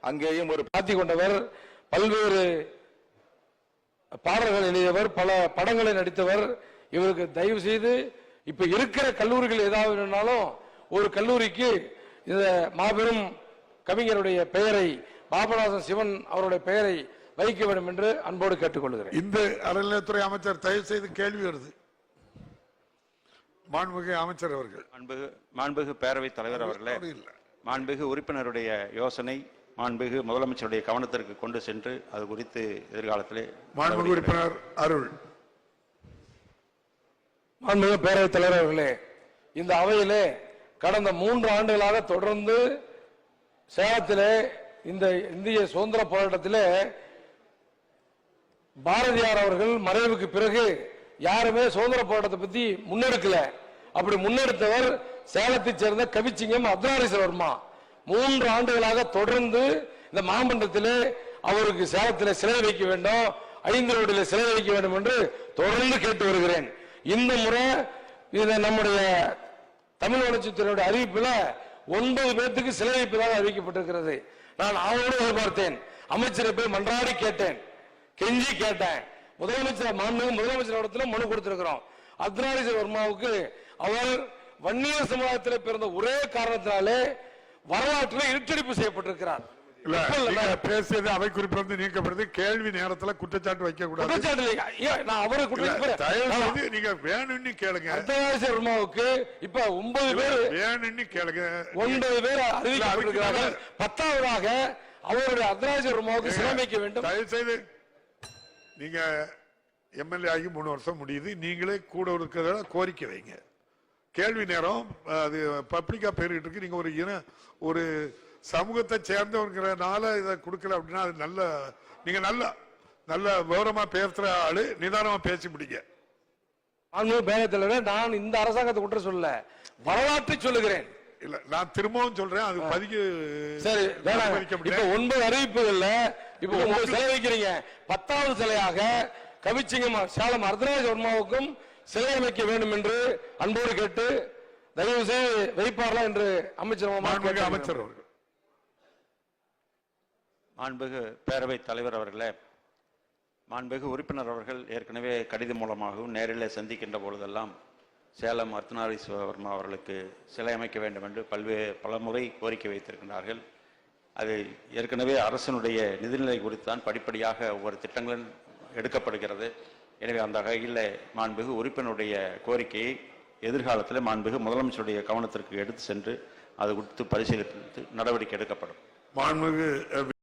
அங்கேயும் ஒரு பாத்தி கொண்டவர் பல்வேறு பாடல்கள் எழுதியவர் பல படங்களை நடித்தவர். இவருக்கு தயவு செய்து இப்ப இருக்கிற கல்லூரிகள் ஏதாவது ஒரு கல்லூரிக்கு இந்த மாபெரும் கவிஞருடைய பெயரை பாபநாசன் சிவன் அவருடைய பெயரை வைக்க வேண்டும் என்று அன்போடு கேட்டுக்கொள்கிறேன். இந்த அறநிலையத்துறை அமைச்சர் தயவு செய்து கேள்வி வருது மாண்புமிகு அமைச்சர் அவர்கள். மாண்புகு மாண்புகு பேரவைத் தலைவர் அவர்களே. மாண்புகு உறுப்பினருடைய யோசனை மாண்புகு முதலமைச்சருடைய கவனத்திற்கு கொண்டு சென்று அது குறித்து எதிர்காலத்திலே மாண்புமிகு உறுப்பினர் அருள். மாண்புமிகு பேரவைத் தலைவர் அவர்களே இந்த அவையிலே கடந்த மூன்று ஆண்டுகளாக தொடர்ந்து சேலத்திலே இந்த இந்திய சுதந்திர போராட்டத்திலே பாரதியார் அவர்கள் மறைவுக்கு பிறகு யாருமே சுதந்திர போராட்டத்தை பத்தி முன்னெடுக்கல. அப்படி முன்னெடுத்தவர் சேலத்தைச் சேர்ந்த கவிச்சிங்கம் அப்துல்லாரிசர் வர்மா. மூன்று ஆண்டுகளாக தொடர்ந்து இந்த மாமண்டத்தில் அவருக்கு சேலத்தில் சிலை வைக்க வேண்டும் ஐந்து ரோட்டில் சிலை வைக்க வேண்டும் என்று தொடர்ந்து கேட்டு வருகிறேன். இந்த முறை இதை நம்முடைய தமிழ் வளர்ச்சித்துறையுடைய அறிவிப்பில் ஒன்பது பேர்த்துக்கு சிலை வைப்பதாக அறிவிக்கப்பட்டிருக்கிறது. நான் அவரோடு எதிர்பார்த்தேன். அமைச்சரை போய் மன்றாடி கேட்டேன். கெஞ்சி கேட்டேன். முதலமைச்சர் மாண்பு முதலமைச்சர் இடத்துல மனு கொடுத்திருக்கிறோம். அத்னாரிசர் வர்மாவுக்கு அவர் வன்னியர் சமுதாயத்தில் பிறந்த ஒரே காரணத்தினாலே வரலாற்றில் இருட்டடிப்பு செய்யப்பட்டிருக்கிறார். பேசியது அவை குறிப்பு வந்து நீக்கப்படுது. கேள்வி நேரத்துல குற்றச்சாட்டு வைக்க கூடாது குற்றச்சாட்டு நீங்க வேணும்னு கேளுங்க. வர்மாவுக்கு இப்ப ஒன்பது பேர் வேணும்னு கேளுங்க. ஒன்பது பேர் அறிவிக்கப்பட்டிருக்கிறார்கள். பத்தாவதாக அவருடைய அர்த்தநாரீஸ்வரர் வர்மாவுக்கு சிலை வைக்க வேண்டும். தயவு செய்து நீங்க எம்எல்ஏ ஆகி மூணு வருஷம் முடியுது. நீங்களே கூட இருக்கிறத கோரிக்கை வைங்க. கேள்வி நேரம். அது பப்ளிக்கா பேரிட்டு இருக்கு. நீங்க ஒரு இன ஒரு சமூகத்தை சேர்ந்தவங்கிறனால இதை கொடுக்கல அப்படின்னா அது நல்ல நீங்க நல்ல நல்ல விவரமா பேசுற ஆளு நிதானமா பேசி முடிங்க. மாண்புமிகு பேரவைத் தலைவரே நான் இந்த அரசாங்கத்தை குற்றம் சொல்லல. வரலாற்றை சொல்லுகிறேன். இல்ல நான் திரும்பவும் சொல்றேன். அது பதிக்கு சரி இப்ப. ஒன்பது அறிவிப்புகள்ல இப்ப ஒன்பது சிலை வைக்கிறீங்க. பத்தாவது சிலையாக கவிச்சிங்கம் சேலம் அர்த்தராஜ வர்மாவுக்கும் சிலை அமைக்க வேண்டும் என்று அன்போடு கேட்டு தயவு செய்து வைப்பார்களா என்று அமைச்சர். அமைச்சர் அவர்கள். மாண்புகு பேரவைத் தலைவர் அவர்களே மாண்புகு உறுப்பினர் அவர்கள் ஏற்கனவே கடிதம் மூலமாகவும் நேரில் சந்திக்கின்ற பொழுதெல்லாம் சேலம் அர்த்தநாரீஸ்வரர்மா அவர்களுக்கு சிலை அமைக்க வேண்டும் என்று பல்வேறு பலமுறை கோரிக்கை வைத்திருக்கின்றார்கள். அது ஏற்கனவே அரசனுடைய நிதிநிலை குறித்து தான் படிப்படியாக ஒவ்வொரு திட்டங்களும் எடுக்கப்படுகிறது. எனவே அந்த வகையில் மாண்புகு உறுப்பினருடைய கோரிக்கையை எதிர்காலத்தில் மாண்புகு முதலமைச்சருடைய கவனத்திற்கு எடுத்து சென்று அது குறித்து பரிசீலித்து நடவடிக்கை எடுக்கப்படும். மாண்புகு